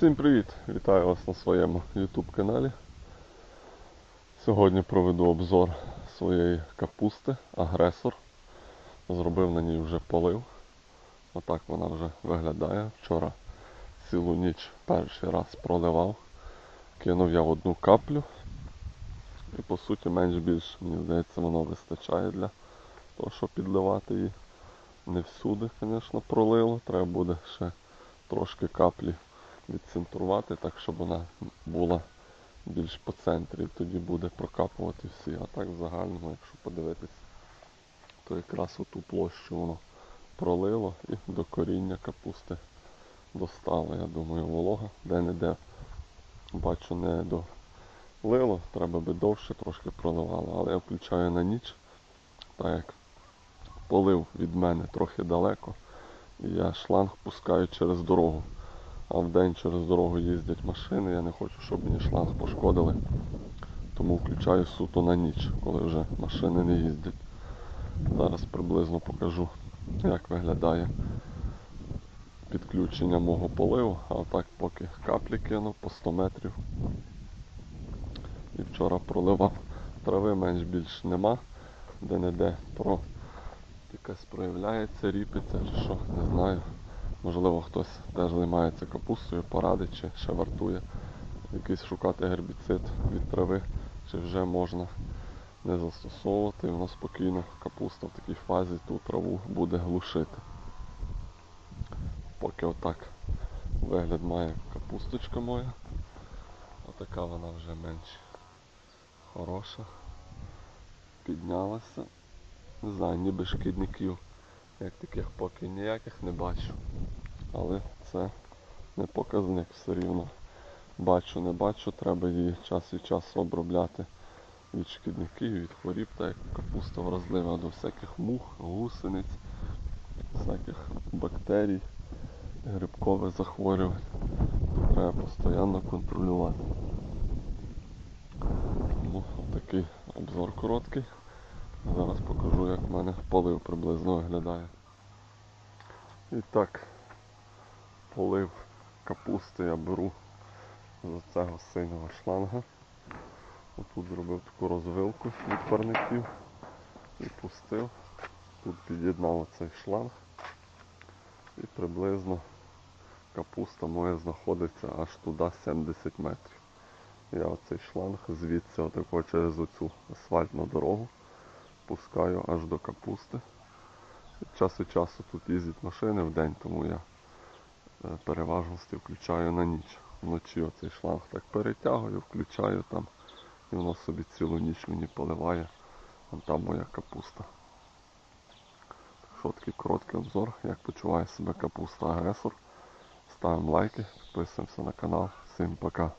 Всім привіт! Вітаю вас на своєму YouTube каналі. Сьогодні проведу обзор своєї капусти Агресор. Зробив на ній вже полив. Отак вона вже виглядає. Вчора цілу ніч перший раз проливав. Кинув я одну каплю. І по суті менш-більш, мені здається, воно вистачає для того, щоб підливати її. Не всюди, звісно, пролило. Треба буде ще трошки каплі відцентрувати, так щоб вона була більш по центрі. Тоді буде прокапувати всі. А так в загальному, якщо подивитись, то якраз оту площу воно пролило і до коріння капусти достало. Я думаю, волога де-не-де. Бачу, не долило, треба би довше трошки проливало, але я включаю на ніч, так як полив від мене трохи далеко. І я шланг пускаю через дорогу. А в день через дорогу їздять машини, я не хочу, щоб мені шланг пошкодили. Тому включаю суто на ніч, коли вже машини не їздять. Зараз приблизно покажу, як виглядає підключення мого поливу. А отак поки каплі кинув по 100 метрів. І вчора проливав. Трави менш більш нема. Де-не-де про якась проявляється, ріпиться чи що, не знаю. Можливо, хтось теж займається капустою, порадить, чи ще вартує якийсь шукати гербіцид від трави, чи вже можна не застосовувати, воно спокійно капуста в такій фазі ту траву буде глушити. Поки отак вигляд має капусточка моя. Отака вона вже менш хороша. Піднялася. Знаю, ніби шкідників, як таких поки ніяких не бачу. Але це не показник все рівно. Бачу, не бачу, треба її час від часу обробляти від шкідників, від хворіб, так як капуста вразлива до всяких мух, гусениць, всяких бактерій, грибкових захворювань. Тут треба постійно контролювати. Тому такий обзор короткий. Зараз покажу, як в мене полив приблизно виглядає. І так, полив капусти я беру з цього синього шланга. Отут зробив таку розвилку від парників і пустив. Тут під'єднав оцей шланг і приблизно капуста моя знаходиться аж туди 70 метрів. Я оцей шланг звідси отако через оцю асфальтну дорогу пускаю аж до капусти. Часу від часу тут їздять машини в день, тому я е, переважності включаю на ніч. Вночі оцей шланг так перетягую, включаю там і воно собі цілу ніч мені поливає. Вон там моя капуста. Що короткий обзор, як почуває себе капуста агресор. Ставимо лайки, підписуємося на канал. Всім пока.